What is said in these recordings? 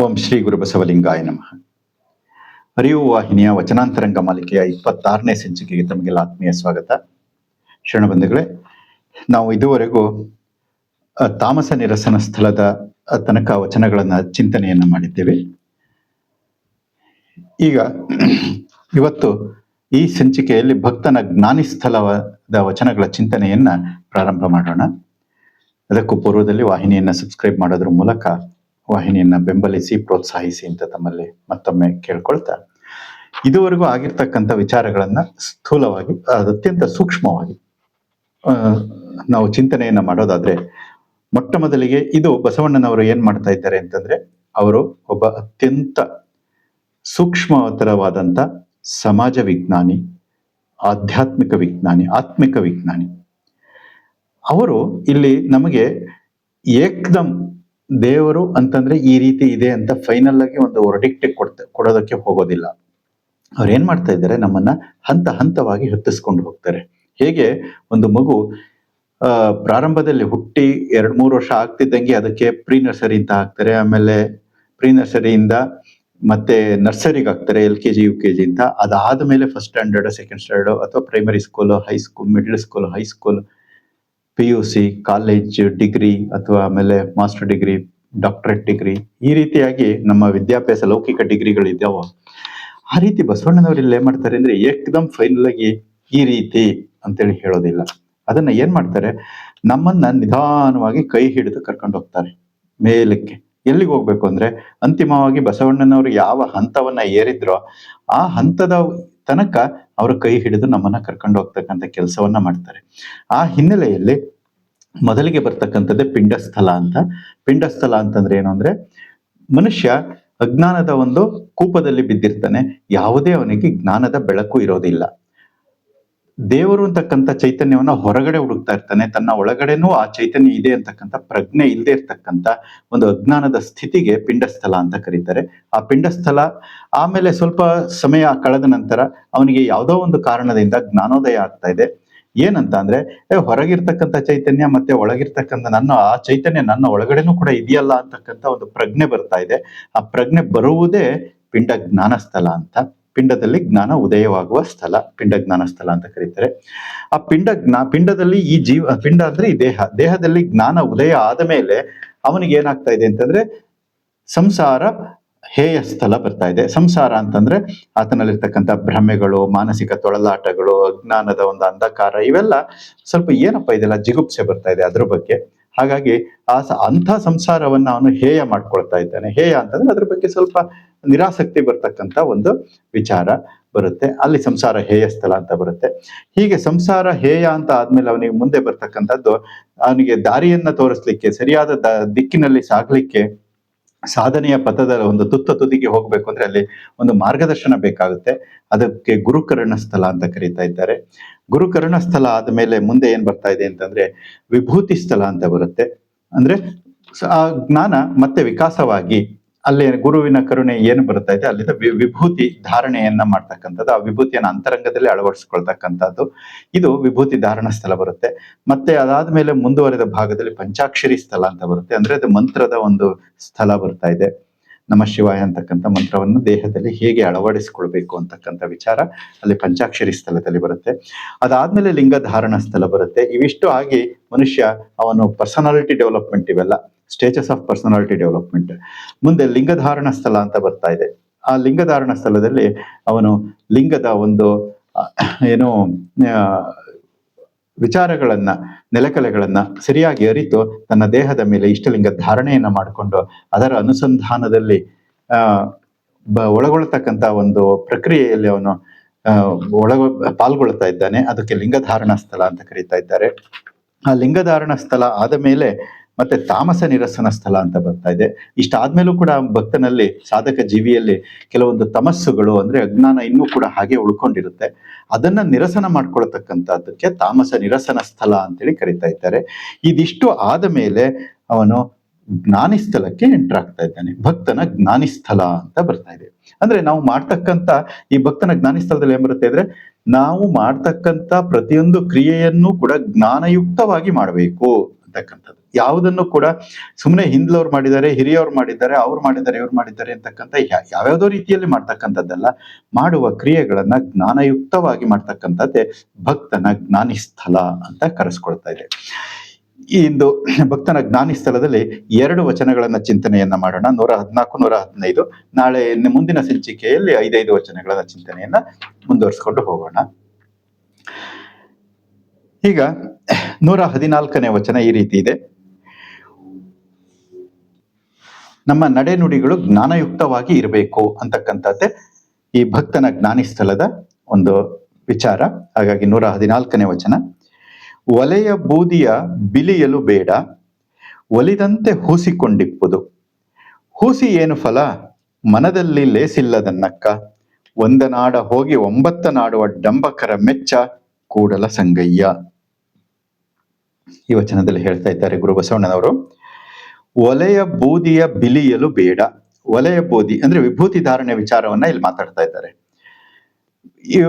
ಓಂ ಶ್ರೀ ಗುರುಬಸವಲಿಂಗಾಯ ನಮಃ. ಅರಿವು ವಾಹಿನಿಯ ವಚನಾಂತರಂಗ ಮಾಲಿಕೆಯ ಇಪ್ಪತ್ತಾರನೇ ಸಂಚಿಕೆಗೆ ತಮಗೆಲ್ಲ ಆತ್ಮೀಯ ಸ್ವಾಗತ. ಶರಣಬಂಧುಗಳೇ ನಾವು ಇದುವರೆಗೂ ತಾಮಸ ನಿರಸನ ಸ್ಥಳದ ತನಕ ವಚನಗಳನ್ನ, ಚಿಂತನೆಯನ್ನ ಮಾಡಿದ್ದೇವೆ. ಈಗ, ಇವತ್ತು ಈ ಸಂಚಿಕೆಯಲ್ಲಿ ಭಕ್ತನ ಜ್ಞಾನಿ ಸ್ಥಳದ ವಚನಗಳ ಚಿಂತನೆಯನ್ನ ಪ್ರಾರಂಭ ಮಾಡೋಣ. ಅದಕ್ಕೂ ಪೂರ್ವದಲ್ಲಿ ವಾಹಿನಿಯನ್ನ ಸಬ್ಸ್ಕ್ರೈಬ್ ಮಾಡೋದ್ರ ಮೂಲಕ ವಾಹಿನಿಯನ್ನ ಬೆಂಬಲಿಸಿ ಪ್ರೋತ್ಸಾಹಿಸಿ ಅಂತ ತಮ್ಮಲ್ಲಿ ಮತ್ತೊಮ್ಮೆ ಕೇಳ್ಕೊಳ್ತಾ. ಇದುವರೆಗೂ ಆಗಿರ್ತಕ್ಕಂಥ ವಿಚಾರಗಳನ್ನ ಸ್ಥೂಲವಾಗಿ, ಅತ್ಯಂತ ಸೂಕ್ಷ್ಮವಾಗಿ ನಾವು ಚಿಂತನೆಯನ್ನ ಮಾಡೋದಾದ್ರೆ, ಮೊಟ್ಟ ಮೊದಲಿಗೆ ಇದು ಬಸವಣ್ಣನವರು ಏನ್ ಮಾಡ್ತಾ ಇದ್ದಾರೆ ಅಂತಂದ್ರೆ, ಅವರು ಒಬ್ಬ ಅತ್ಯಂತ ಸೂಕ್ಷ್ಮತರವಾದಂತ ಸಮಾಜ ವಿಜ್ಞಾನಿ, ಆಧ್ಯಾತ್ಮಿಕ ವಿಜ್ಞಾನಿ, ಆತ್ಮಿಕ ವಿಜ್ಞಾನಿ. ಅವರು ಇಲ್ಲಿ ನಮಗೆ ಏಕ್ದಮ್ ದೇವರು ಅಂತಂದ್ರೆ ಈ ರೀತಿ ಇದೆ ಅಂತ ಫೈನಲ್ ಆಗಿ ಒಂದು ವರ್ಡಿಕ್ಟ್ ಕೊಡ್ತ, ಕೊಡೋದಕ್ಕೆ ಹೋಗೋದಿಲ್ಲ. ಅವ್ರು ಏನ್ ಮಾಡ್ತಾ ಇದ್ದಾರೆ? ನಮ್ಮನ್ನ ಹಂತ ಹಂತವಾಗಿ ಹತ್ತಿಸ್ಕೊಂಡು ಹೋಗ್ತಾರೆ. ಹೇಗೆ? ಒಂದು ಮಗು ಪ್ರಾರಂಭದಲ್ಲಿ ಹುಟ್ಟಿ ಎರಡ್ ಮೂರು ವರ್ಷ ಆಗ್ತಿದ್ದಂಗೆ ಅದಕ್ಕೆ ಪ್ರೀ ನರ್ಸರಿ ಅಂತ ಹಾಕ್ತಾರೆ. ಆಮೇಲೆ ಪ್ರೀ ನರ್ಸರಿಯಿಂದ ಮತ್ತೆ ನರ್ಸರಿಗೆ ಹಾಕ್ತಾರೆ L K G U K G ಅಂತ. ಅದಾದ ಮೇಲೆ ಫಸ್ಟ್ ಸ್ಟ್ಯಾಂಡರ್ಡ್ ಸೆಕೆಂಡ್ ಸ್ಟ್ಯಾಂಡರ್ಡ್ ಅಥವಾ primary school high school middle school high school P U C college degree ಅಥವಾ ಆಮೇಲೆ ಮಾಸ್ಟರ್ ಡಿಗ್ರಿ ಡಾಕ್ಟರೇಟ್ ಡಿಗ್ರಿ ಈ ರೀತಿಯಾಗಿ ನಮ್ಮ ವಿದ್ಯಾಭ್ಯಾಸ ಲೌಕಿಕ ಡಿಗ್ರಿಗಳಿದ್ದಾವೆ ಆ ರೀತಿ ಬಸವಣ್ಣನವರು ಇಲ್ಲಿ ಏನ್ ಮಾಡ್ತಾರೆ ಅಂದ್ರೆ ಏಕದಮ್ ಫೈನಲ್ ಆಗಿ ಈ ರೀತಿ ಅಂತೇಳಿ ಹೇಳೋದಿಲ್ಲ. ಅದನ್ನ ಏನ್ ಮಾಡ್ತಾರೆ? ನಮ್ಮನ್ನ ನಿಧಾನವಾಗಿ ಕೈ ಹಿಡಿದು ಕರ್ಕೊಂಡು ಹೋಗ್ತಾರೆ ಮೇಲಕ್ಕೆ. ಎಲ್ಲಿಗೆ ಹೋಗ್ಬೇಕು ಅಂದ್ರೆ ಅಂತಿಮವಾಗಿ ಬಸವಣ್ಣನವರು ಯಾವ ಹಂತವನ್ನ ಏರಿದ್ರೋ ಆ ಹಂತದ ತನಕ ಅವರು ಕೈ ಹಿಡಿದು ನಮ್ಮನ್ನ ಕರ್ಕೊಂಡು ಹೋಗ್ತಕ್ಕಂಥ ಕೆಲಸವನ್ನ ಮಾಡ್ತಾರೆ. ಆ ಹಿನ್ನೆಲೆಯಲ್ಲಿ ಮೊದಲಿಗೆ ಬರ್ತಕ್ಕಂಥದ್ದೇ ಪಿಂಡಸ್ಥಲ ಅಂತ. ಪಿಂಡಸ್ಥಲ ಅಂತಂದ್ರೆ ಏನು ಅಂದ್ರೆ ಮನುಷ್ಯ ಅಜ್ಞಾನದ ಒಂದು ಕೂಪದಲ್ಲಿ ಬಿದ್ದಿರ್ತಾನೆ. ಯಾವುದೇ ಅವನಿಗೆ ಜ್ಞಾನದ ಬೆಳಕು ಇರೋದಿಲ್ಲ. ದೇವರು ಅಂತಕ್ಕಂಥ ಚೈತನ್ಯವನ್ನ ಹೊರಗಡೆ ಹುಡುಕ್ತಾ ಇರ್ತಾನೆ, ತನ್ನ ಒಳಗಡೆನೂ ಆ ಚೈತನ್ಯ ಇದೆ ಅಂತಕ್ಕಂಥ ಪ್ರಜ್ಞೆ ಇಲ್ಲದೆ ಇರ್ತಕ್ಕಂಥ ಒಂದು ಅಜ್ಞಾನದ ಸ್ಥಿತಿಗೆ ಪಿಂಡಸ್ಥಲ ಅಂತ ಕರೀತಾರೆ. ಆ ಪಿಂಡಸ್ಥಲ ಆಮೇಲೆ ಸ್ವಲ್ಪ ಸಮಯ ಕಳೆದ ನಂತರ ಅವನಿಗೆ ಯಾವುದೋ ಒಂದು ಕಾರಣದಿಂದ ಜ್ಞಾನೋದಯ ಆಗ್ತಾ ಇದೆ. ಏನಂತ ಅಂದ್ರೆ ಹೊರಗಿರ್ತಕ್ಕಂಥ ಚೈತನ್ಯ ಮತ್ತೆ ಒಳಗಿರ್ತಕ್ಕಂಥ ನನ್ನ, ಆ ಚೈತನ್ಯ ನನ್ನ ಒಳಗಡೆನೂ ಕೂಡ ಇದೆಯಲ್ಲ ಅಂತಕ್ಕಂಥ ಒಂದು ಪ್ರಜ್ಞೆ ಬರ್ತಾ ಇದೆ. ಆ ಪ್ರಜ್ಞೆ ಬರುವುದೇ ಪಿಂಡ ಜ್ಞಾನಸ್ಥಲ ಅಂತ. ಪಿಂಡದಲ್ಲಿ ಜ್ಞಾನ ಉದಯವಾಗುವ ಸ್ಥಳ ಪಿಂಡ ಜ್ಞಾನ ಸ್ಥಳ ಅಂತ ಕರೀತಾರೆ. ಆ ಪಿಂಡ ಜ್ಞಾ ಪಿಂಡದಲ್ಲಿ ಈ ಜೀವ ಪಿಂಡ ಅಂದ್ರೆ ಈ ದೇಹ. ದೇಹದಲ್ಲಿ ಜ್ಞಾನ ಉದಯ ಆದ ಮೇಲೆ ಅವನಿಗೆ ಏನಾಗ್ತಾ ಇದೆ ಅಂತಂದ್ರೆ ಸಂಸಾರ ಹೇಯ ಸ್ಥಳ ಬರ್ತಾ ಇದೆ. ಸಂಸಾರ ಅಂತಂದ್ರೆ ಆತನಲ್ಲಿರ್ತಕ್ಕಂಥ ಭ್ರಮೆಗಳು, ಮಾನಸಿಕ ತೊಳಲಾಟಗಳು ಅಜ್ಞಾನದ ಒಂದು ಅಂಧಕಾರ ಇವೆಲ್ಲ ಸ್ವಲ್ಪ ಏನಪ್ಪ ಇದೆಲ್ಲ ಜಿಗುಪ್ಸೆ ಬರ್ತಾ ಇದೆ ಅದ್ರ ಬಗ್ಗೆ. ಹಾಗಾಗಿ ಆ ಅಂಥ ಸಂಸಾರವನ್ನ ಅವನು ಹೇಯ ಮಾಡ್ಕೊಳ್ತಾ ಇದ್ದಾನೆ. ಹೇಯ ಅಂತಂದ್ರೆ ಅದ್ರ ಬಗ್ಗೆ ಸ್ವಲ್ಪ ನಿರಾಸಕ್ತಿ ಬರ್ತಕ್ಕಂಥ ಒಂದು ವಿಚಾರ ಬರುತ್ತೆ. ಅಲ್ಲಿ ಸಂಸಾರ ಹೇಯ ಸ್ಥಳ ಅಂತ ಬರುತ್ತೆ. ಹೀಗೆ ಸಂಸಾರ ಹೇಯ ಅಂತ ಆದ್ಮೇಲೆ ಅವನಿಗೆ ಮುಂದೆ ಬರ್ತಕ್ಕಂಥದ್ದು, ಅವನಿಗೆ ದಾರಿಯನ್ನ ತೋರಿಸ್ಲಿಕ್ಕೆ, ಸರಿಯಾದ ದಿಕ್ಕಿನಲ್ಲಿ ಸಾಗ್ಲಿಕ್ಕೆ ಸಾಧನೆಯ ಪಥದ ಒಂದು ತುತ್ತ ತುದಿಗೆ ಹೋಗಬೇಕು ಅಂದ್ರೆ ಅಲ್ಲಿ ಒಂದು ಮಾರ್ಗದರ್ಶನ ಬೇಕಾಗುತ್ತೆ. ಅದಕ್ಕೆ ಗುರುಕರ್ಣ ಸ್ಥಳ ಅಂತ ಕರೀತಾ ಇದ್ದಾರೆ. ಗುರುಕರ್ಣ ಸ್ಥಳ ಆದ್ಮೇಲೆ ಮುಂದೆ ಏನ್ ಬರ್ತಾ ಇದೆ ಅಂತಂದ್ರೆ ವಿಭೂತಿ ಸ್ಥಳ ಅಂತ ಬರುತ್ತೆ. ಅಂದ್ರೆ ಆ ಜ್ಞಾನ ಮತ್ತೆ ವಿಕಾಸವಾಗಿ ಅಲ್ಲಿ ಗುರುವಿನ ಕರುಣೆ ಏನು ಬರ್ತಾ ಇದೆ, ಅಲ್ಲಿಂದ ವಿಭೂತಿ ಧಾರಣೆಯನ್ನ ಮಾಡ್ತಕ್ಕಂಥದ್ದು, ಆ ವಿಭೂತಿಯನ್ನು ಅಂತರಂಗದಲ್ಲಿ ಅಳವಡಿಸ್ಕೊಳ್ತಕ್ಕಂಥದ್ದು. ಇದು ವಿಭೂತಿ ಧಾರಣ ಸ್ಥಳ ಬರುತ್ತೆ. ಮತ್ತೆ ಅದಾದ ಮೇಲೆ ಮುಂದುವರೆದ ಭಾಗದಲ್ಲಿ ಪಂಚಾಕ್ಷರಿ ಸ್ಥಳ ಅಂತ ಬರುತ್ತೆ. ಅಂದ್ರೆ ಅದು ಮಂತ್ರದ ಒಂದು ಸ್ಥಳ ಬರ್ತಾ ಇದೆ. ನಮ್ಮ ಶಿವಾಯ ಅಂತಕ್ಕಂಥ ಮಂತ್ರವನ್ನು ದೇಹದಲ್ಲಿ ಹೇಗೆ ಅಳವಡಿಸಿಕೊಳ್ಬೇಕು ಅಂತಕ್ಕಂಥ ವಿಚಾರ ಅಲ್ಲಿ ಪಂಚಾಕ್ಷರಿ ಸ್ಥಳದಲ್ಲಿ ಬರುತ್ತೆ. ಅದಾದ್ಮೇಲೆ ಲಿಂಗ ಧಾರಣ ಸ್ಥಳ ಬರುತ್ತೆ. ಇವಿಷ್ಟು ಆಗಿ ಮನುಷ್ಯ ಅವನು ಪರ್ಸನಾಲಿಟಿ ಡೆವಲಪ್ಮೆಂಟ್ ಇವೆಲ್ಲ. ಸ್ಟೇಜಸ್ ಆಫ್ ಪರ್ಸನಾಲಿಟಿ ಡೆವಲಪ್ಮೆಂಟ್ ಮುಂದೆ ಲಿಂಗಧಾರಣ ಸ್ಥಳ ಅಂತ ಬರ್ತಾ ಇದೆ. ಆ ಲಿಂಗಧಾರಣ ಸ್ಥಳದಲ್ಲಿ ಅವನು ಲಿಂಗದ ಒಂದು ಏನು ವಿಚಾರಗಳನ್ನ, ನೆಲಕಲೆಗಳನ್ನ ಸರಿಯಾಗಿ ಅರಿತು ತನ್ನ ದೇಹದ ಮೇಲೆ ಇಷ್ಟಲಿಂಗ ಧಾರಣೆಯನ್ನ ಮಾಡಿಕೊಂಡು ಅದರ ಅನುಸಂಧಾನದಲ್ಲಿ ಬ ಒಳಗೊಳ್ತಕ್ಕಂಥ ಒಂದು ಪ್ರಕ್ರಿಯೆಯಲ್ಲಿ ಅವನು ಒಳಗ, ಪಾಲ್ಗೊಳ್ತಾ ಇದ್ದಾನೆ. ಅದಕ್ಕೆ ಲಿಂಗಧಾರಣ ಸ್ಥಳ ಅಂತ ಕರೀತಾ ಇದ್ದಾರೆ. ಆ ಲಿಂಗಧಾರಣ ಸ್ಥಳ ಆದ ಮೇಲೆ ಮತ್ತೆ ತಾಮಸ ನಿರಸನ ಸ್ಥಳ ಅಂತ ಬರ್ತಾ ಇದೆ. ಇಷ್ಟಾದ್ಮೇಲೂ ಕೂಡ ಭಕ್ತನಲ್ಲಿ, ಸಾಧಕ ಜೀವಿಯಲ್ಲಿ ಕೆಲವೊಂದು ತಮಸ್ಸುಗಳು ಅಂದ್ರೆ ಅಜ್ಞಾನ ಇನ್ನೂ ಕೂಡ ಹಾಗೆ ಉಳ್ಕೊಂಡಿರುತ್ತೆ. ಅದನ್ನ ನಿರಸನ ಮಾಡ್ಕೊಳ್ತಕ್ಕಂಥದ್ದಕ್ಕೆ ತಾಮಸ ನಿರಸನ ಸ್ಥಳ ಅಂತೇಳಿ ಕರಿತಾ ಇದ್ದಾರೆ. ಇದಿಷ್ಟು ಆದ ಮೇಲೆ ಅವನು ಎಂಟರ್ ಆಗ್ತಾ ಇದ್ದಾನೆ. ಭಕ್ತನ ಜ್ಞಾನಿ ಸ್ಥಳ ಅಂತ ಬರ್ತಾ ಇದೆ. ಅಂದ್ರೆ ನಾವು ಮಾಡ್ತಕ್ಕಂಥ, ಈ ಭಕ್ತನ ಜ್ಞಾನಿ ಸ್ಥಳದಲ್ಲಿ ಏನ್ ಬರುತ್ತೆ ಅಂದ್ರೆ ನಾವು ಮಾಡ್ತಕ್ಕಂಥ ಪ್ರತಿಯೊಂದು ಕ್ರಿಯೆಯನ್ನು ಕೂಡ ಜ್ಞಾನಯುಕ್ತವಾಗಿ ಮಾಡಬೇಕು. ಅಂತಕ್ಕಂಥದ್ದು ಯಾವುದನ್ನು ಕೂಡ ಸುಮ್ಮನೆ ಹಿಂದ್ಲವ್ರು ಮಾಡಿದ್ದಾರೆ, ಹಿರಿಯವ್ರು ಮಾಡಿದ್ದಾರೆ, ಅವ್ರು ಮಾಡಿದ್ದಾರೆ, ಇವ್ರು ಮಾಡಿದ್ದಾರೆ ಅಂತಕ್ಕಂಥ ಯಾವ್ಯಾವುದೋ ರೀತಿಯಲ್ಲಿ ಮಾಡ್ತಕ್ಕಂಥದ್ದಲ್ಲ, ಮಾಡುವ ಕ್ರಿಯೆಗಳನ್ನ ಜ್ಞಾನಯುಕ್ತವಾಗಿ ಮಾಡ್ತಕ್ಕಂಥದ್ದೇ ಭಕ್ತನ ಜ್ಞಾನಿ ಸ್ಥಳ ಅಂತ ಕರೆಸ್ಕೊಳ್ತಾ ಇದೆ. ಇಂದು ಭಕ್ತನ ಜ್ಞಾನಿ ಸ್ಥಳದಲ್ಲಿ ಎರಡು ವಚನಗಳನ್ನ ಚಿಂತನೆಯನ್ನ ಮಾಡೋಣ. ನೂರ ಹದಿನಾಲ್ಕು, ನೂರ ಹದಿನೈದು. ನಾಳೆ ಮುಂದಿನ ಸಂಚಿಕೆಯಲ್ಲಿ ಐದೈದು ವಚನಗಳನ್ನ ಚಿಂತನೆಯನ್ನ ಮುಂದುವರಿಸಿಕೊಂಡು ಹೋಗೋಣ. ಈಗ ನೂರ ಹದಿನಾಲ್ಕನೇ ವಚನ ಈ ರೀತಿ ಇದೆ. ನಮ್ಮ ನಡೆನುಡಿಗಳು ಜ್ಞಾನಯುಕ್ತವಾಗಿ ಇರಬೇಕು ಅಂತಕ್ಕಂಥದ್ದೇ ಈ ಭಕ್ತನ ಜ್ಞಾನಿ ಸ್ಥಳದ ಒಂದು ವಿಚಾರ. ಹಾಗಾಗಿ ನೂರ ಹದಿನಾಲ್ಕನೇ ವಚನ. ಒಲೆಯ ಬೂದಿಯ ಬಿಲಿಯಲು ಬೇಡ, ಒಲಿದಂತೆ ಹೂಸಿಕೊಂಡಿಪ್ಪುದು. ಹೂಸಿ ಏನು ಫಲ? ಮನದಲ್ಲಿ ಲೇಸಿಲ್ಲದನ್ನಕ್ಕ. ಒಂದನಾಡ ಹೋಗಿ ಒಂಬತ್ತ ನಾಡುವ ಡಂಬಕರ ಮೆಚ್ಚ, ಕೂಡಲ ಸಂಗಯ್ಯ. ಈ ವಚನದಲ್ಲಿ ಹೇಳ್ತಾ ಇದ್ದಾರೆ ಗುರು ಬಸವಣ್ಣನವರು. ಒಲೆಯ ಬೂದಿಯ ಬಿಲಿಯಲು ಬೇಡ. ಒಲೆಯ ಬೂದಿ ಅಂದ್ರೆ ವಿಭೂತಿ ಧಾರಣೆ ವಿಚಾರವನ್ನ ಇಲ್ಲಿ ಮಾತಾಡ್ತಾ ಇದ್ದಾರೆ. ಈ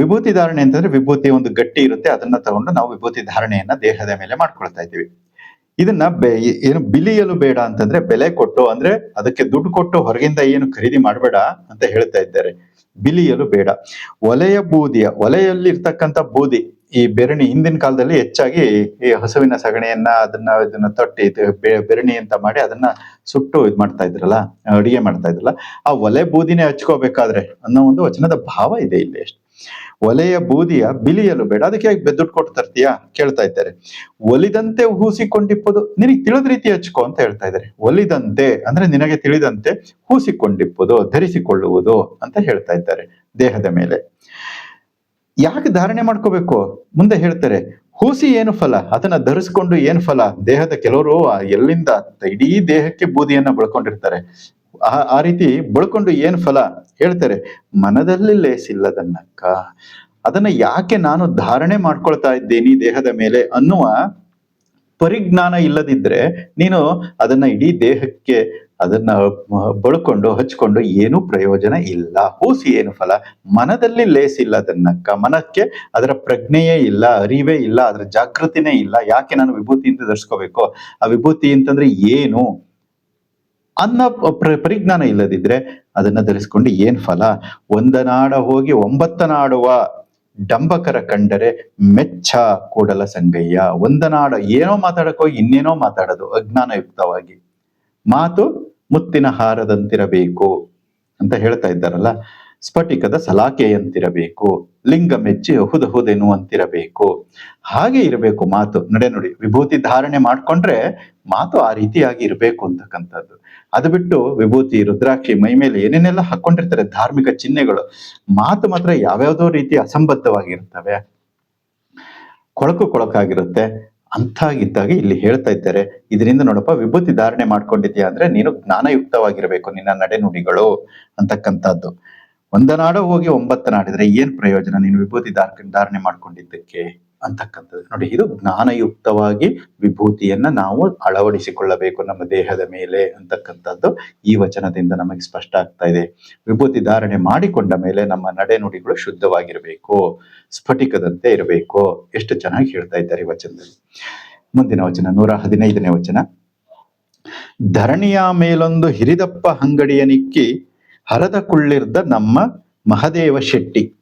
ವಿಭೂತಿ ಧಾರಣೆ ಅಂತಂದ್ರೆ ವಿಭೂತಿ ಒಂದು ಗಟ್ಟಿ ಇರುತ್ತೆ, ಅದನ್ನ ತಗೊಂಡು ನಾವು ವಿಭೂತಿ ಧಾರಣೆಯನ್ನ ದೇಹದ ಮೇಲೆ ಮಾಡ್ಕೊಳ್ತಾ ಇದ್ದೀವಿ. ಇದನ್ನ ಏನು ಬಿಲಿಯಲು ಬೇಡ ಅಂತಂದ್ರೆ ಬೆಲೆ ಕೊಟ್ಟು ಅಂದ್ರೆ ಅದಕ್ಕೆ ದುಡ್ಡು ಕೊಟ್ಟು ಹೊರಗಿಂದ ಏನು ಖರೀದಿ ಮಾಡಬೇಡ ಅಂತ ಹೇಳ್ತಾ ಇದ್ದಾರೆ. ಬಿಲಿಯಲು ಬೇಡ. ಒಲೆಯ ಬೂದಿಯ ಒಲೆಯಲ್ಲಿ ಇರ್ತಕ್ಕಂಥ ಬೂದಿ, ಈ ಬೆರಣಿ ಹಿಂದಿನ ಕಾಲದಲ್ಲಿ ಹೆಚ್ಚಾಗಿ ಈ ಹಸುವಿನ ಸಗಣಿಯನ್ನ ಅದನ್ನ ಇದನ್ನ ತೊಟ್ಟಿ ಬೆರಣಿ ಅಂತ ಮಾಡಿ ಅದನ್ನ ಸುಟ್ಟು ಇದ್ ಮಾಡ್ತಾ ಇದ್ರಲ್ಲ, ಅಡಿಗೆ ಮಾಡ್ತಾ ಇದ್ರಲ್ಲ, ಆ ಒಲೆ ಬೂದಿನೇ ಹಚ್ಕೋಬೇಕಾದ್ರೆ ಅನ್ನೋ ಒಂದು ವಚನದ ಭಾವ ಇದೆ ಇಲ್ಲಿ ಅಷ್ಟೇ. ಒಲೆಯ ಬೂದಿಯ ಬಿಲಿಯಲು ಬೇಡ. ಅದಕ್ಕೆ ಯಾಕೆ ಬೆ- ದುಡ್ಡು ಕೊಟ್ಟು ತರ್ತೀಯಾ ಕೇಳ್ತಾ ಇದ್ದಾರೆ. ಒಲಿದಂತೆ ಹೂಸಿಕೊಂಡಿಪ್ಪದು ನಿನಗೆ ತಿಳಿದ ರೀತಿ ಹಚ್ಕೊ ಅಂತ ಹೇಳ್ತಾ ಇದ್ದಾರೆ. ಒಲಿದಂತೆ ಅಂದ್ರೆ ನಿನಗೆ ತಿಳಿದಂತೆ ಹೂಸಿಕೊಂಡಿಪ್ಪದು, ಧರಿಸಿಕೊಳ್ಳುವುದು ಅಂತ ಹೇಳ್ತಾ ಇದ್ದಾರೆ ದೇಹದ ಮೇಲೆ. ಯಾಕೆ ಧಾರಣೆ ಮಾಡ್ಕೋಬೇಕು? ಮುಂದೆ ಹೇಳ್ತಾರೆ, ಹೂಸಿ ಏನು ಫಲ? ಅದನ್ನ ಧರಿಸ್ಕೊಂಡು ಏನು ಫಲ? ದೇಹದ ಕೆಲವರು ಎಲ್ಲಿಂದ ಇಡೀ ದೇಹಕ್ಕೆ ಬೂದಿಯನ್ನ ಬಳ್ಕೊಂಡಿರ್ತಾರೆ. ಆ ರೀತಿ ಬಳ್ಕೊಂಡು ಏನ್ ಫಲ? ಹೇಳ್ತಾರೆ, ಮನದಲ್ಲಿ ಲೇಸಿಲ್ಲದನ್ನಕ್ಕ ಅದನ್ನ ಯಾಕೆ ನಾನು ಧಾರಣೆ ಮಾಡ್ಕೊಳ್ತಾ ಇದ್ದೀನಿ ದೇಹದ ಮೇಲೆ? ಅನ್ನುವ ಪರಿಜ್ಞಾನ ಇಲ್ಲದಿದ್ರೆ ನೀನು ಅದನ್ನ ಇಡೀ ದೇಹಕ್ಕೆ ಅದನ್ನ ಬಳ್ಕೊಂಡು, ಹಚ್ಕೊಂಡು ಏನೂ ಪ್ರಯೋಜನ ಇಲ್ಲ. ಹೂಸಿ ಏನು ಫಲ? ಮನದಲ್ಲಿ ಲೇಸಿಲ್ಲದನ್ನಕ್ಕ ಮನಕ್ಕೆ ಅದರ ಪ್ರಜ್ಞೆಯೇ ಇಲ್ಲ, ಅರಿವೇ ಇಲ್ಲ, ಅದರ ಜಾಗೃತಿನೇ ಇಲ್ಲ. ಯಾಕೆ ನಾನು ವಿಭೂತಿಯಿಂದ ಧರಿಸ್ಕೋಬೇಕು? ಆ ವಿಭೂತಿ ಅಂತಂದ್ರೆ ಏನು? ಅನ್ನೋ ಪ್ರ- ಪರಿಜ್ಞಾನ ಇಲ್ಲದಿದ್ರೆ ಅದನ್ನ ಧರಿಸ್ಕೊಂಡು ಏನ್ ಫಲ? ಒಂದನಾಡ ಹೋಗಿ ಒಂಬತ್ತನಾಡುವ ಡಂಬಕರ ಕಂಡರೆ ಮೆಚ್ಚ ಕೂಡಲ ಸಂಗಯ್ಯ. ಒಂದನಾಡ ಏನೋ ಮಾತಾಡಕ್ ಹೋಗಿ ಇನ್ನೇನೋ ಮಾತಾಡೋದು ಅಜ್ಞಾನಯುಕ್ತವಾಗಿ. ಮಾತು ಮುತ್ತಿನ ಹಾರದಂತಿರಬೇಕು ಅಂತ ಹೇಳ್ತಾ ಇದ್ದಾರಲ್ಲ? ಸ್ಫಟಿಕದ ಸಲಾಕೆಯಂತಿರಬೇಕು, ಲಿಂಗ ಮೆಚ್ಚಿ ಹುದಹುದೆನ್ನುವಂತಿರಬೇಕು ಹಾಗೆ ಇರಬೇಕು ಮಾತು. ನಡೆ, ನೋಡಿ, ವಿಭೂತಿ ಧಾರಣೆ ಮಾಡ್ಕೊಂಡ್ರೆ ಮಾತು ಆ ರೀತಿಯಾಗಿ ಇರಬೇಕು ಅಂತಕ್ಕಂಥದ್ದು. ಅದು ಬಿಟ್ಟು ವಿಭೂತಿ, ರುದ್ರಾಕ್ಷಿ, ಮೈ ಮೇಲೆ ಏನೇನೆಲ್ಲ ಹಾಕೊಂಡಿರ್ತಾರೆ ಧಾರ್ಮಿಕ ಚಿಹ್ನೆಗಳು, ಮಾತು ಮಾತ್ರ ಯಾವ್ಯಾವ್ದೋ ರೀತಿ ಅಸಂಬದ್ಧವಾಗಿರ್ತವೆ. ಕೊಳಕು ಕೊಳಕಾಗಿರುತ್ತೆ. ಅಂತಾಗಿದ್ದಾಗ ಇಲ್ಲಿ ಹೇಳ್ತಾ ಇದ್ದಾರೆ, ಇದರಿಂದ ನೋಡಪ್ಪ, ವಿಭೂತಿ ಧಾರಣೆ ಮಾಡ್ಕೊಂಡಿದ್ಯಾ ಅಂದ್ರೆ ನೀನು ಜ್ಞಾನಯುಕ್ತವಾಗಿರಬೇಕು, ನಿನ್ನ ನಡೆನುಡಿಗಳು, ಅಂತಕ್ಕಂಥದ್ದು. ಒಂದನಾಡ ಹೋಗಿ ಒಂಬತ್ತು ನಾಡಿದ್ರೆ ಏನ್ ಪ್ರಯೋಜನ ನೀನು ವಿಭೂತಿ ಧಾರ ಧಾರಣೆ ಮಾಡ್ಕೊಂಡಿದ್ದಕ್ಕೆ? ಅಂತಕ್ಕಂಥದ್ದು. ನೋಡಿ, ಇದು ಜ್ಞಾನಯುಕ್ತವಾಗಿ ವಿಭೂತಿಯನ್ನ ನಾವು ಅಳವಡಿಸಿಕೊಳ್ಳಬೇಕು ನಮ್ಮ ದೇಹದ ಮೇಲೆ ಅಂತಕ್ಕಂಥದ್ದು ಈ ವಚನದಿಂದ ನಮಗೆ ಸ್ಪಷ್ಟ ಆಗ್ತಾ ಇದೆ. ವಿಭೂತಿ ಧಾರಣೆ ಮಾಡಿಕೊಂಡ ಮೇಲೆ ನಮ್ಮ ನಡೆನುಡಿಗಳು ಶುದ್ಧವಾಗಿರಬೇಕು, ಸ್ಫಟಿಕದಂತೆ ಇರಬೇಕು. ಎಷ್ಟು ಚೆನ್ನಾಗಿ ಹೇಳ್ತಾ ಇದ್ದಾರೆ ಈ ವಚನದಲ್ಲಿ. ಮುಂದಿನ ವಚನ, ನೂರ ಹದಿನೈದನೇ ವಚನ. ಧರಣಿಯ ಮೇಲೊಂದು ಹಿರಿದಪ್ಪ ಅಂಗಡಿಯ ನಿಕ್ಕಿ ಹರದ ಕುಳ್ಳಿರ್ದ ನಮ್ಮ ಮಹದೇವ ಶೆಟ್ಟಿ.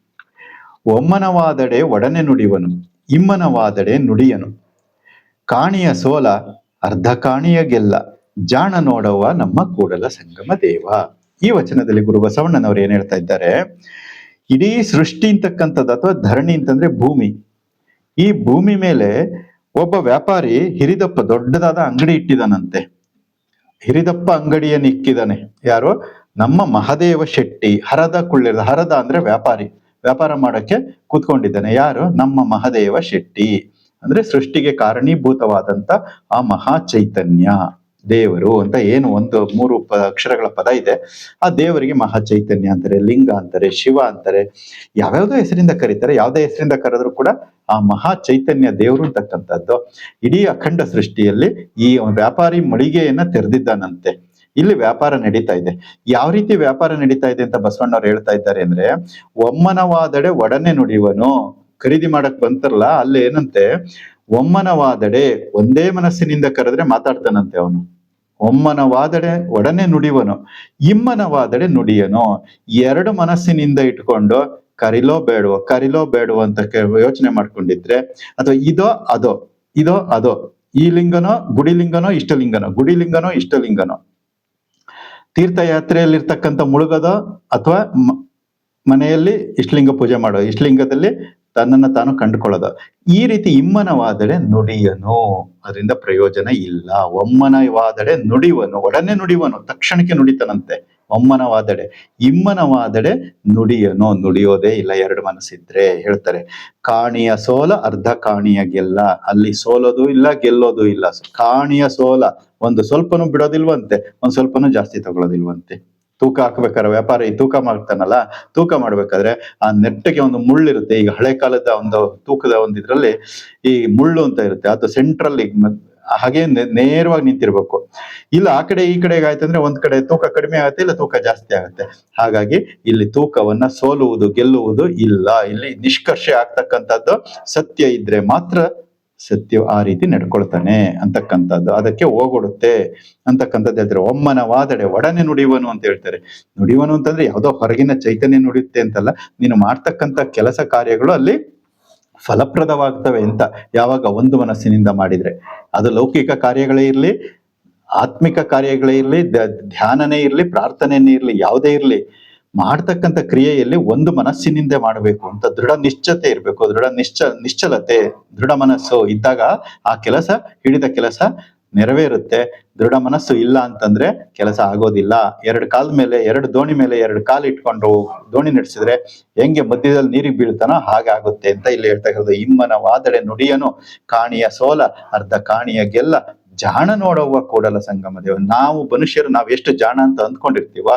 ಒಮ್ಮನವಾದಡೆ ಒಡನೆ ನುಡಿವನು. ಇಮ್ಮನವಾದಡೆ ನುಡಿಯನು. ಕಾಣಿಯ ಸೋಲ ಅರ್ಧ ಕಾಣಿಯ ಗೆಲ್ಲ, ಜಾಣ ನೋಡವ ನಮ್ಮ ಕೂಡಲ ಸಂಗಮ ದೇವ. ಈ ವಚನದಲ್ಲಿ ಗುರು ಬಸವಣ್ಣನವರು ಏನ್ ಹೇಳ್ತಾ ಇದ್ದಾರೆ? ಇಡೀ ಸೃಷ್ಟಿ ಅಂತಕ್ಕಂಥದ್ದು ಅಥವಾ ಧರಣಿ ಅಂತಂದ್ರೆ ಭೂಮಿ. ಈ ಭೂಮಿ ಮೇಲೆ ಒಬ್ಬ ವ್ಯಾಪಾರಿ ಹಿರಿದಪ್ಪ ದೊಡ್ಡದಾದ ಅಂಗಡಿ ಇಟ್ಟಿದಾನಂತೆ. ಹಿರಿದಪ್ಪ ಅಂಗಡಿಯನ್ನು ಇಕ್ಕಿದಾನೆ ಯಾರು? ನಮ್ಮ ಮಹದೇವ ಶೆಟ್ಟಿ, ಹರದ ಕುಳ್ಳಿರದ ಹರದ ಅಂದ್ರೆ ವ್ಯಾಪಾರಿ. ವ್ಯಾಪಾರ ಮಾಡೋಕ್ಕೆ ಕೂತ್ಕೊಂಡಿದ್ದಾನೆ. ಯಾರು? ನಮ್ಮ ಮಹದೇವ ಶೆಟ್ಟಿ. ಅಂದ್ರೆ ಸೃಷ್ಟಿಗೆ ಕಾರಣೀಭೂತವಾದಂತ ಆ ಮಹಾ ಚೈತನ್ಯ, ದೇವರು ಅಂತ ಏನು ಒಂದು ಮೂರು ಪ ಅಕ್ಷರಗಳ ಪದ ಇದೆ. ಆ ದೇವರಿಗೆ ಮಹಾ ಚೈತನ್ಯ ಅಂತಾರೆ, ಲಿಂಗ ಅಂತಾರೆ, ಶಿವ ಅಂತಾರೆ. ಯಾವ್ಯಾವ್ದೋ ಹೆಸರಿಂದ ಕರೀತಾರೆ, ಯಾವ್ದೇ ಹೆಸರಿಂದ ಕರೆದ್ರು ಕೂಡ ಆ ಮಹಾ ಚೈತನ್ಯ ದೇವರು ಅಂತಕ್ಕಂಥದ್ದು. ಇಡೀ ಅಖಂಡ ಸೃಷ್ಟಿಯಲ್ಲಿ ಈ ವ್ಯಾಪಾರಿ ಮಳಿಗೆಯನ್ನ ತೆರೆದಿದ್ದಾನಂತೆ. ಇಲ್ಲಿ ವ್ಯಾಪಾರ ನಡೀತಾ ಇದೆ. ಯಾವ ರೀತಿ ವ್ಯಾಪಾರ ನಡೀತಾ ಇದೆ ಅಂತ ಬಸವಣ್ಣವ್ರು ಹೇಳ್ತಾ ಇದ್ದಾರೆ ಅಂದ್ರೆ, ಒಮ್ಮನವಾದಡೆ ಒಡನೆ ನುಡಿಯುವನು. ಖರೀದಿ ಮಾಡಕ್ ಬಂತಾರಲ್ಲ ಅಲ್ಲಿ ಏನಂತೆ? ಒಮ್ಮನವಾದಡೆ ಒಂದೇ ಮನಸ್ಸಿನಿಂದ ಕರೆದ್ರೆ ಮಾತಾಡ್ತಾನಂತೆ ಅವನು. ಒಮ್ಮನವಾದಡೆ ಒಡನೆ ನುಡಿವನು ಇಮ್ಮನವಾದಡೆ ನುಡಿಯನು. ಎರಡು ಮನಸ್ಸಿನಿಂದ ಇಟ್ಕೊಂಡು ಕರಿಲೋ ಬೇಡವೋ ಕರಿಲೋ ಬೇಡವೋ ಅಂತ ಯೋಚನೆ ಮಾಡ್ಕೊಂಡಿದ್ರೆ, ಅಥವಾ ಇದೋ ಅದೋ ಇದೋ ಅದೋ, ಈ ಲಿಂಗನೋ ಗುಡಿಲಿಂಗನೋ ಇಷ್ಟಲಿಂಗನೋ ಗುಡಿಲಿಂಗನೋ ಇಷ್ಟಲಿಂಗನೋ ತೀರ್ಥಯಾತ್ರೆಯಲ್ಲಿರ್ತಕ್ಕಂಥ ಮುಳುಗದ ಅಥವಾ ಮನೆಯಲ್ಲಿ ಇಷ್ಟಲಿಂಗ ಪೂಜೆ ಮಾಡೋ ಇಷ್ಟಲಿಂಗದಲ್ಲಿ ತನ್ನನ್ನು ತಾನು ಕಂಡುಕೊಳ್ಳೋದು. ಈ ರೀತಿ ಇಮ್ಮನವಾದಡೆ ನುಡಿಯನು, ಅದರಿಂದ ಪ್ರಯೋಜನ ಇಲ್ಲ. ಒಮ್ಮನವಾದಡೆ ನುಡಿವನು ಒಡನೆ ನುಡಿವನು ತಕ್ಷಣಕ್ಕೆ ನುಡಿತನಂತೆ. ಒಮ್ಮನವಾದಡೆ ಇಮ್ಮನವಾದಡೆ ನುಡಿಯನು, ನುಡಿಯೋದೇ ಇಲ್ಲ ಎರಡು ಮನಸ್ಸಿದ್ರೆ ಹೇಳ್ತಾರೆ. ಕಾಣಿಯ ಸೋಲ ಅರ್ಧ ಕಾಣಿಯ ಗೆಲ್ಲ ಅಲ್ಲಿ ಸೋಲೋದು ಇಲ್ಲ, ಗೆಲ್ಲೋದು ಇಲ್ಲ. ಕಾಣಿಯ ಸೋಲ ಒಂದು ಸ್ವಲ್ಪನೂ ಬಿಡೋದಿಲ್ವಂತೆ, ಒಂದ್ ಸ್ವಲ್ಪನೂ ಜಾಸ್ತಿ ತಗೊಳ್ಳೋದಿಲ್ವಂತೆ ತೂಕ ಹಾಕ್ಬೇಕಾದ್ರೆ ವ್ಯಾಪಾರಿ ತೂಕ ಮಾಡ್ತಾನಲ್ಲ, ತೂಕ ಮಾಡ್ಬೇಕಾದ್ರೆ ಆ ನೆಟ್ಟಗೆ ಒಂದು ಮುಳ್ಳು ಇರುತ್ತೆ ಈಗ ಹಳೆ ಕಾಲದ ಒಂದು ತೂಕದ ಒಂದು ಇದರಲ್ಲಿ ಈ ಮುಳ್ಳು ಅಂತ ಇರುತ್ತೆ. ಅದು ಸೆಂಟ್ರಲ್ಲಿ ಹಾಗೆ ನೇರವಾಗಿ ನಿಂತಿರ್ಬೇಕು. ಇಲ್ಲ ಆ ಕಡೆ ಈ ಕಡೆಗೆ ಆಯ್ತಂದ್ರೆ ಒಂದ್ ಕಡೆ ತೂಕ ಕಡಿಮೆ ಆಗುತ್ತೆ, ಇಲ್ಲ ತೂಕ ಜಾಸ್ತಿ ಆಗುತ್ತೆ. ಹಾಗಾಗಿ ಇಲ್ಲಿ ತೂಕವನ್ನ ಸೋಲುವುದು, ಗೆಲ್ಲುವುದು ಇಲ್ಲ. ಇಲ್ಲಿ ನಿಷ್ಕರ್ಷೆ ಆಗ್ತಕ್ಕಂಥದ್ದು ಸತ್ಯ ಇದ್ರೆ ಮಾತ್ರ ಸತ್ಯ ಆ ರೀತಿ ನಡ್ಕೊಳ್ತಾನೆ ಅಂತಕ್ಕಂಥದ್ದು. ಅದಕ್ಕೆ ಹೋಗೊಡುತ್ತೆ ಅಂತಕ್ಕಂಥದ್ದು ಹೇಳ್ತಾರೆ ಒಮ್ಮನ ವಾದಡೆ ಒಡನೆ ನುಡಿಯುವನು ಅಂತ ಹೇಳ್ತಾರೆ. ನುಡಿಯುವನು ಅಂತಂದ್ರೆ ಯಾವುದೋ ಹೊರಗಿನ ಚೈತನ್ಯ ನುಡಿಯುತ್ತೆ ಅಂತಲ್ಲ, ನೀನು ಮಾಡ್ತಕ್ಕಂಥ ಕೆಲಸ ಕಾರ್ಯಗಳು ಅಲ್ಲಿ ಫಲಪ್ರದವಾಗ್ತವೆ ಅಂತ ಯಾವಾಗ ಒಂದು ಮನಸ್ಸಿನಿಂದ ಮಾಡಿದ್ರೆ. ಅದು ಲೌಕಿಕ ಕಾರ್ಯಗಳೇ ಇರಲಿ, ಆತ್ಮಿಕ ಕಾರ್ಯಗಳೇ ಇರಲಿ ಧ್ಯಾನನೇ ಇರಲಿ ಪ್ರಾರ್ಥನೆನೇ ಇರಲಿ, ಯಾವುದೇ ಇರಲಿ. ಮಾಡ್ತಕ್ಕಂಥ ಕ್ರಿಯೆಯಲ್ಲಿ ಒಂದು ಮನಸ್ಸಿನಿಂದ ಮಾಡಬೇಕು ಅಂತ ದೃಢ ನಿಶ್ಚತೆ ಇರಬೇಕು, ದೃಢ ನಿಶ್ಚ, ನಿಶ್ಚಲತೆ, ದೃಢ ಮನಸ್ಸು ಇದ್ದಾಗ ಆ ಕೆಲಸ, ಹಿಡಿದ ಕೆಲಸ ನೆರವೇರುತ್ತೆ. ದೃಢ ಮನಸ್ಸು ಇಲ್ಲ ಅಂತಂದ್ರೆ ಕೆಲಸ ಆಗೋದಿಲ್ಲ. ಎರಡು ಕಾಲ್ ಮೇಲೆ, ಎರಡು ದೋಣಿ ಮೇಲೆ ಎರಡು ಕಾಲು ಇಟ್ಕೊಂಡು ದೋಣಿ ನಡೆಸಿದ್ರೆ ಹೆಂಗೆ ಮಧ್ಯದಲ್ಲಿ ನೀರಿಗೆ ಬೀಳ್ತಾನೋ ಹಾಗೆ ಆಗುತ್ತೆ ಅಂತ ಇಲ್ಲಿ ಹೇಳ್ತಾ ಇರೋದು. ಇಮ್ಮನ ವಾದಡೆ ನುಡಿಯನು, ಕಾಣಿಯ ಸೋಲ, ಅರ್ಧ ಕಾಣಿಯ ಗೆಲ್ಲ ಜಾಣ ನೋಡುವ ಕೂಡಲ ಸಂಗಮ ದೇವ ನಾವು ಮನುಷ್ಯರು ನಾವು ಎಷ್ಟು ಜಾಣ ಅಂತ ಅಂದ್ಕೊಂಡಿರ್ತೀವ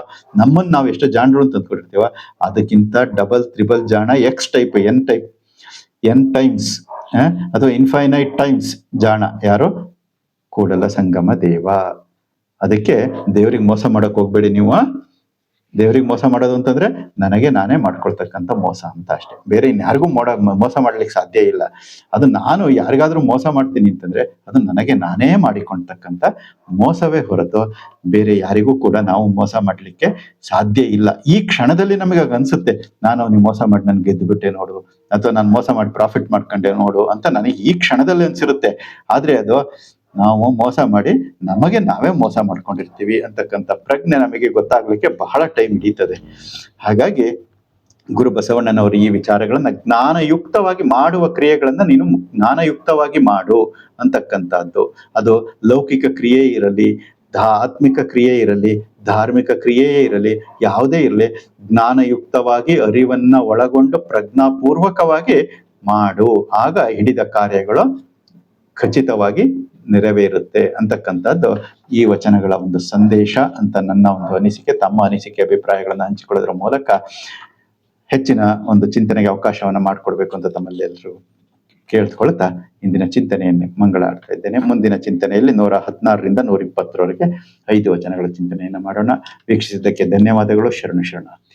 ನಮ್ಮನ್ನು ನಾವು ಎಷ್ಟು ಜಾಣರು ಅಂತ ಅಂದ್ಕೊಂಡಿರ್ತೀವ, ಅದಕ್ಕಿಂತ ಡಬಲ್ ತ್ರಿಬಲ್ ಜಾಣ X type N type N times ಅಥವಾ ಇನ್ಫೈನೈಟ್ ಟೈಮ್ಸ್ ಜಾಣ. ಯಾರು? ಕೂಡಲ ಸಂಗಮ ದೇವ ಅದಕ್ಕೆ ದೇವ್ರಿಗೆ ಮೋಸ ಮಾಡಕ್ ಹೋಗ್ಬೇಡಿ ನೀವು ದೇವ್ರಿಗೆ ಮೋಸ ಮಾಡೋದು ಅಂತಂದ್ರೆ ನನಗೆ ನಾನೇ ಮಾಡ್ಕೊಳ್ತಕ್ಕಂಥ ಮೋಸ ಅಂತ ಅಷ್ಟೇ. ಬೇರೆ ಇನ್ಯಾರಿಗೂ ಮೋಡ, ಮೋಸ ಮಾಡ್ಲಿಕ್ಕೆ ಸಾಧ್ಯ ಇಲ್ಲ. ಅದು ನಾನು ಯಾರಿಗಾದ್ರೂ ಮೋಸ ಮಾಡ್ತೀನಿ ಅಂತಂದ್ರೆ ಅದು ನನಗೆ ನಾನೇ ಮಾಡಿಕೊಳ್ತಕ್ಕಂಥ ಮೋಸವೇ ಹೊರತು ಬೇರೆ ಯಾರಿಗೂ ಕೂಡ ನಾವು ಮೋಸ ಮಾಡ್ಲಿಕ್ಕೆ ಸಾಧ್ಯ ಇಲ್ಲ. ಈ ಕ್ಷಣದಲ್ಲಿ ನಮಗೆ ಅನ್ಸುತ್ತೆ, ನಾನು ನೀವು ಮೋಸ ಮಾಡಿ ನನ್ಗೆ ಗೆದ್ದು ಬಿಟ್ಟೆ ನೋಡು, ಅಥವಾ ನಾನು ಮೋಸ ಮಾಡಿ ಪ್ರಾಫಿಟ್ ಮಾಡ್ಕೊಂಡೆ ನೋಡು ಅಂತ ನನಗೆ ಈ ಕ್ಷಣದಲ್ಲಿ ಅನ್ಸಿರುತ್ತೆ. ಆದ್ರೆ ಅದು ನಾವು ಮೋಸ ಮಾಡಿ ನಮಗೆ ನಾವೇ ಮೋಸ ಮಾಡ್ಕೊಂಡಿರ್ತೀವಿ ಅಂತಕ್ಕಂಥ ಪ್ರಜ್ಞೆ ನಮಗೆ ಗೊತ್ತಾಗ್ಲಿಕ್ಕೆ ಬಹಳ ಟೈಮ್ ಹಿಡಿತದೆ. ಹಾಗಾಗಿ ಗುರು ಬಸವಣ್ಣನವರು ಈ ವಿಚಾರಗಳನ್ನ ಜ್ಞಾನಯುಕ್ತವಾಗಿ ಮಾಡುವ ಕ್ರಿಯೆಗಳನ್ನ ನೀನು ಜ್ಞಾನಯುಕ್ತವಾಗಿ ಮಾಡು ಅಂತಕ್ಕಂಥದ್ದು. ಅದು ಲೌಕಿಕ ಕ್ರಿಯೆ ಇರಲಿ ಧಾ ಆತ್ಮಿಕ ಕ್ರಿಯೆ ಇರಲಿ, ಧಾರ್ಮಿಕ ಕ್ರಿಯೆಯೇ ಇರಲಿ, ಯಾವುದೇ ಇರಲಿ, ಜ್ಞಾನಯುಕ್ತವಾಗಿ ಅರಿವನ್ನ ಒಳಗೊಂಡು ಪ್ರಜ್ಞಾಪೂರ್ವಕವಾಗಿ ಮಾಡು. ಆಗ ಹಿಡಿದ ಕಾರ್ಯಗಳು ಖಚಿತವಾಗಿ ನೆರವೇರುತ್ತೆ ಅಂತಕ್ಕಂಥದ್ದು ಈ ವಚನಗಳ ಒಂದು ಸಂದೇಶ ಅಂತ ನನ್ನ ಒಂದು ಅನಿಸಿಕೆ, ತಮ್ಮ ಅನಿಸಿಕೆ, ಅಭಿಪ್ರಾಯಗಳನ್ನು ಹಂಚಿಕೊಳ್ಳೋದ್ರ ಮೂಲಕ ಹೆಚ್ಚಿನ ಒಂದು ಚಿಂತನೆಗೆ ಅವಕಾಶವನ್ನು ಮಾಡಿಕೊಡ್ಬೇಕು ಅಂತ ತಮ್ಮಲ್ಲಿ ಎಲ್ಲರೂ ಇಂದಿನ ಚಿಂತನೆಯನ್ನು ಮಂಗಳಾಡ್ತಾ ಇದ್ದೇನೆ. ಮುಂದಿನ ಚಿಂತನೆಯಲ್ಲಿ ನೂರ ಹದಿನಾರರಿಂದ ನೂರ ಇಪ್ಪತ್ತರವರೆಗೆ ಐದು ವಚನಗಳ ಚಿಂತನೆಯನ್ನು ಮಾಡೋಣ. ವೀಕ್ಷಿಸಿದ್ದಕ್ಕೆ ಧನ್ಯವಾದಗಳು. ಶರಣು ಶರಣಾರ್ಥಿ.